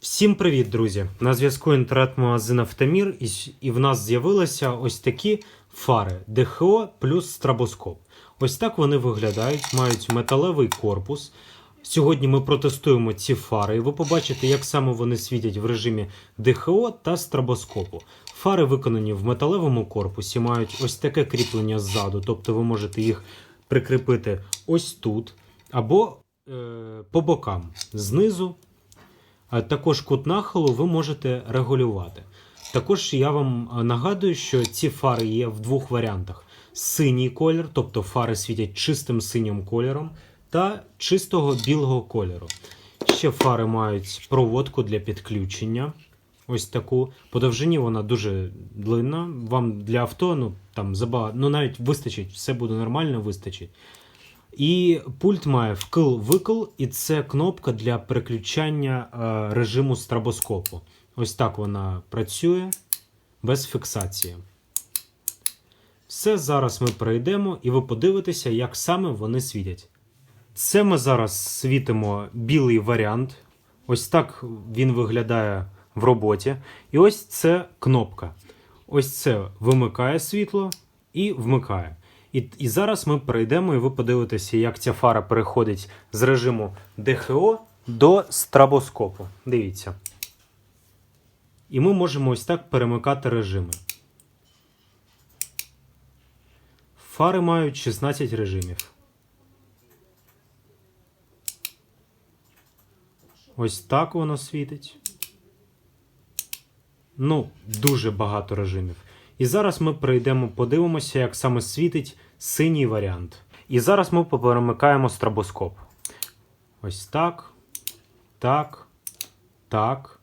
Всім привіт, друзі! На зв'язку інтернет-магазин Автомір, і, в нас з'явилися ось такі фари ДХО плюс стробоскоп. Ось так вони виглядають, мають металевий корпус. Сьогодні ми протестуємо ці фари, і ви побачите, як саме вони світять в режимі ДХО та стробоскопу. Фари виконані в металевому корпусі, мають ось таке кріплення ззаду, тобто ви можете їх прикріпити ось тут або е, по бокам знизу також кут нахилу ви можете регулювати. Також я вам е, нагадую, що ці фари є в двох варіантах: синій колір, тобто фари світять чистим синім кольором, та чистого білого кольору. Ще фари мають проводку для підключення. Ось таку. По довжині вона дуже длинна. Вам для авто ну, там забагато, ну навіть вистачить, все буде нормально, вистачить. І пульт має вкл-викл, і це кнопка для переключання е, режиму стробоскопу. Ось так вона працює без фіксації. Все зараз ми перейдемо, і ви подивитеся, як саме вони світять. Це ми зараз світимо білий варіант. Ось так він виглядає в роботі. І ось це кнопка. Ось це вимикає світло і вмикає. І, і зараз ми перейдемо, і ви подивитеся, як ця фара переходить з режиму ДХО до стробоскопу. Дивіться. І ми можемо ось так перемикати режими. Фари мають 16 режимів. Ось так воно світить. Ну, дуже багато режимів. І зараз ми прийдемо, подивимося, як саме світить синій варіант. І зараз ми поперемикаємо стробоскоп. Ось так. Так. Так.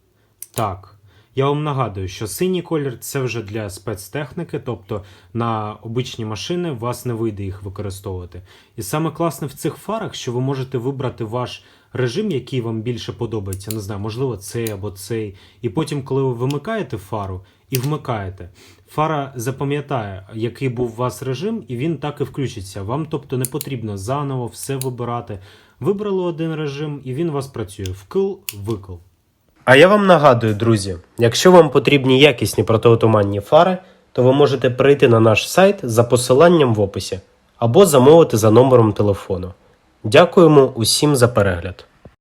Так. Я вам нагадую, що синій колір це вже для спецтехніки, тобто на обичні машини вас не вийде їх використовувати. І саме класне в цих фарах, що ви можете вибрати ваш режим, який вам більше подобається. Не знаю, можливо, цей або цей. І потім, коли ви вимикаєте фару і вмикаєте, фара запам'ятає, який був у вас режим, і він так і включиться. Вам, тобто, не потрібно заново все вибирати. Вибрали один режим, і він у вас працює вкл-викл. А я вам нагадую, друзі, якщо вам потрібні якісні протиотуманні фари, то ви можете перейти на наш сайт за посиланням в описі або замовити за номером телефону. Дякуємо усім за перегляд.